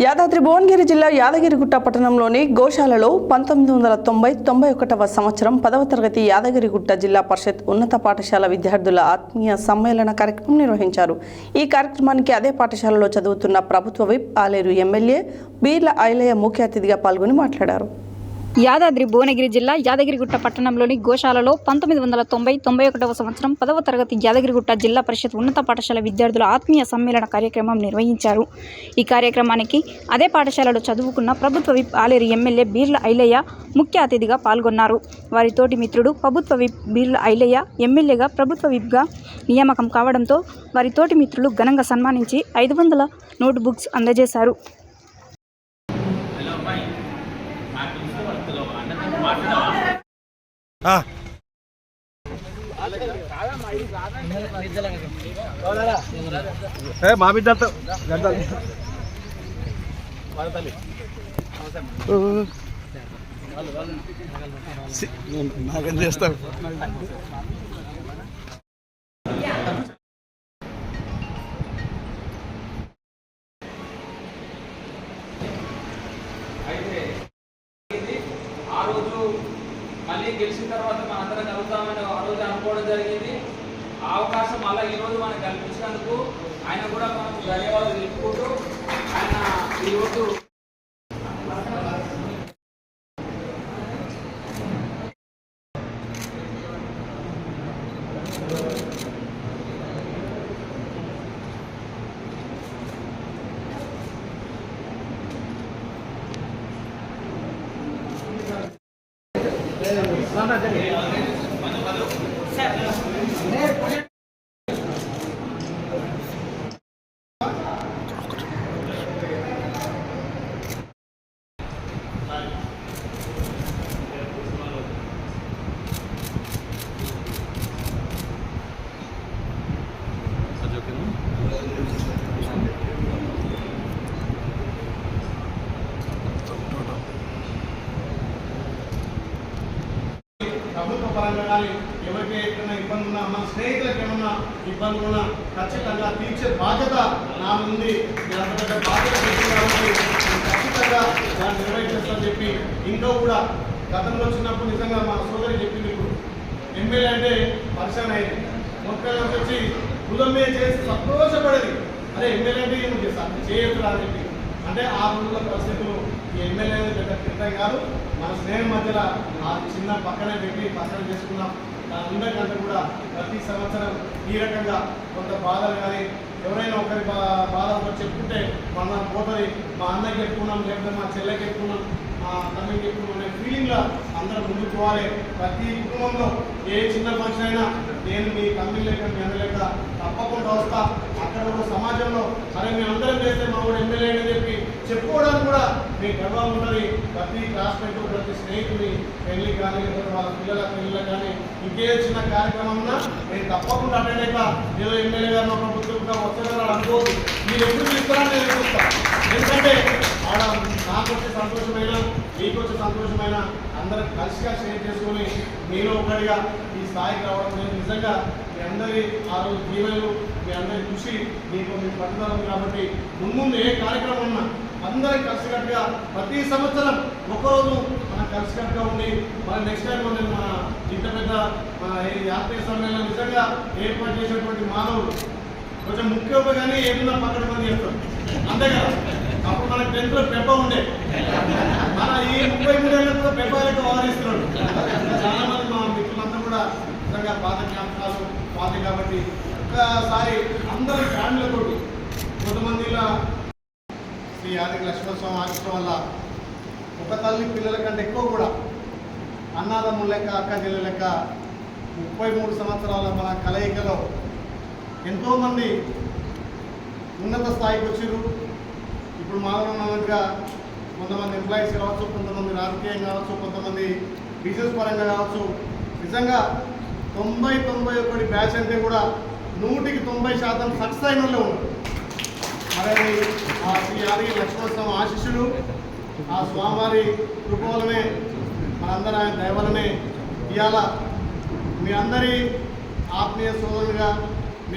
యాదాద్రి భువనగిరి జిల్లా యాదగిరిగుట్ట పట్టణంలోని గోశాలలో పంతొమ్మిది వందల తొంభై తొంభై ఒకటవ సంవత్సరం పదవ తరగతి యాదగిరిగుట్ట జిల్లా పరిషత్ ఉన్నత పాఠశాల విద్యార్థుల ఆత్మీయ సమ్మేళన కార్యక్రమం నిర్వహించారు. ఈ కార్యక్రమానికి అదే పాఠశాలలో చదువుతున్న ప్రభుత్వ విప్ ఆలేరు ఎమ్మెల్యే బీర్ల ఐలయ్య ముఖ్య అతిథిగా పాల్గొని మాట్లాడారు. యాదాద్రి భువనగిరి జిల్లా యాదగిరిగుట్ట పట్టణంలోని గోశాలలో పంతొమ్మిది వందల తొంభై తొంభై ఒకటవ సంవత్సరం పదవ తరగతి యాదగిరిగుట్ట జిల్లా పరిషత్ ఉన్నత పాఠశాల విద్యార్థుల ఆత్మీయ సమ్మేళన కార్యక్రమం నిర్వహించారు. ఈ కార్యక్రమానికి అదే పాఠశాలలో చదువుకున్న ప్రభుత్వ విప్ ఆలేరు ఎమ్మెల్యే బీర్ల ఐలయ్య ముఖ్య అతిథిగా పాల్గొన్నారు. వారి తోటి మిత్రుడు ప్రభుత్వ విప్ బీర్ల ఐలయ్య ఎమ్మెల్యేగా ప్రభుత్వ విప్గా నియామకం కావడంతో వారి తోటి మిత్రులు ఘనంగా సన్మానించి ఐదు వందల నోట్ బుక్స్ అందజేశారు ఆ. ఏ మా బిడ్డతో గంటలు. నాకేం రోజు మళ్ళీ గెలిచిన తర్వాత మనందరం కలుగుతామని ఆ రోజు అనుకోవడం జరిగింది. ఆ అవకాశం మళ్ళీ ఈరోజు మనకు కల్పించినందుకు ఆయన కూడా మనకు ధన్యవాదాలు తెలుపుకుంటూ ఆయన ఈరోజు 何だってね。ప్రభుత్వ పరంగా కానీ ఎవరికి ఎక్కడైనా ఇబ్బంది ఉన్నా మన స్నేహితులకు ఏమన్నా ఇబ్బందులు ఉన్నా ఖచ్చితంగా తీర్చే బాధ్యత నా ఉంది నేను పెద్ద బాధ్యత ఖచ్చితంగా దాన్ని నిర్వహించేస్తానని చెప్పి ఇంట్లో కూడా గతంలో వచ్చినప్పుడు నిజంగా మా సోదరి చెప్పింది ఇప్పుడు. ఎమ్మెల్యే అంటే పరిశ్రమ అయింది. మొక్కలు వచ్చి హృదయం చేసి సంతోషపడేది. అరే ఎమ్మెల్యే అంటే ఏమి చేస్తాను చేయొద్దు అని చెప్పి అంటే ఆ రోజుల పరిస్థితులు ఈ ఎమ్మెల్యే పెద్ద క్రితం కాదు మన స్నేహం మధ్యలో ఆ చిన్న పక్కనే పెట్టి పక్కన చేసుకున్నాం అందరికంటే కూడా ప్రతి సంవత్సరం ఈ రకంగా కొంత బాధలు కానీ ఎవరైనా ఒకరి బా బాధ ఒకరు చెప్పుకుంటే మన పోతుంది. మా అన్నకి చెప్పుకున్నాం లేకపోతే మా చెల్లెకి చెప్పుకున్నాం మా తమ్మికి చెప్పుకున్నాం అనే ఫీలింగ్లో అందరం ముందుకు పోవాలి. ప్రతి కుటుంబంలో ఏ చిన్న ఫంక్షన్ అయినా నేను మీ తమ్మి లేక మీ అన్న లేక తప్పకుండా వస్తా. అక్కడ కూడా సమాజంలో అరే మేము అందరం చేస్తే మా కూడా ఎమ్మెల్యే మీ గర్వం ఉంటుంది ప్రతి క్లాస్మేట్ ప్రతి స్నేహితుని పెళ్ళి కానీ లేకపోతే వాళ్ళ పిల్లల పెళ్ళిళ్ళ కానీ ఇంకే చిన్న కార్యక్రమం ఉన్నా నేను తప్పకుండా అటెండ్ అయ్యా ఏదో ఎమ్మెల్యే గారు మా ప్రభుత్వం వస్తారని అనుకోవద్దు. మీరు ఎప్పుడు తీస్తారని నేను చూస్తాను ఎందుకంటే మేడం నాకు వచ్చే సంతోషమైన మీకు వచ్చే సంతోషమైన అందరం కలిసిగా షేర్ చేసుకొని మీలో ఒకటిగా ఈ స్థాయికి రావడం నేను నిజంగా మీ అందరి ఆ రోజు దీవెలు మీ అందరి కృషి మీకు మీ పట్టుదల కాబట్టి ముందు ఏ కార్యక్రమం ఉన్నా అందరం కలిసికట్టుగా ప్రతి సంవత్సరం ఒకరోజు మనం కలిసికట్టుగా ఉండి మన నెక్స్ట్ టైం మనం మన ఇంత పెద్ద మన ఈ ఆత్మీయ సమ్మేళనం నిజంగా ఏర్పాటు చేసినటువంటి మానవులు కొంచెం ముఖ్యంగానే ఏదన్నా పక్కన పని చేస్తాం అంతే కదా? అప్పుడు మన టెన్త్లో పెప్ప ఉండే. మన ఈ ముప్పై మూడేళ్ళతో పెప్ప లెక్క వ్యవహరిస్తున్నాడు చాలా మంది మా మిత్రులంతా కూడా నిజంగా పాత జ్ఞాపకాలు పాత కాబట్టి ఒక్కసారి అందరి ఫ్యామిలీతో కొంతమంది ఇలా శ్రీ యాదగిరి లక్ష్మణస్వామి ఆశించడం వల్ల ఒక తల్లి పిల్లల కంటే ఎక్కువ కూడా అన్నాదమ్ముల లెక్క అక్క చెల్లెల లెక్క ముప్పై మూడు సంవత్సరాల మన కలయికలో ఎంతోమంది ఉన్నత స్థాయికి వచ్చిరు ఇప్పుడు మాధవన్నట్టుగా కొంతమంది ఎంప్లాయీస్ కావచ్చు కొంతమంది రాజకీయం కావచ్చు కొంతమంది బిజినెస్ పరంగా కావచ్చు నిజంగా తొంభై తొంభై ఒకటి బ్యాచ్ అంటే కూడా నూటికి తొంభై శాతం సక్సెస్ అయిన వాళ్ళే ఉన్నారు. మరి ఆ శ్రీ ఆది లక్ష్మణస్వామి ఆశిష్యులు ఆ స్వామివారి కృప వలనే మనందరం ఆయన దయవలనే ఇవాళ మీ అందరి ఆత్మీయ సోదరుగా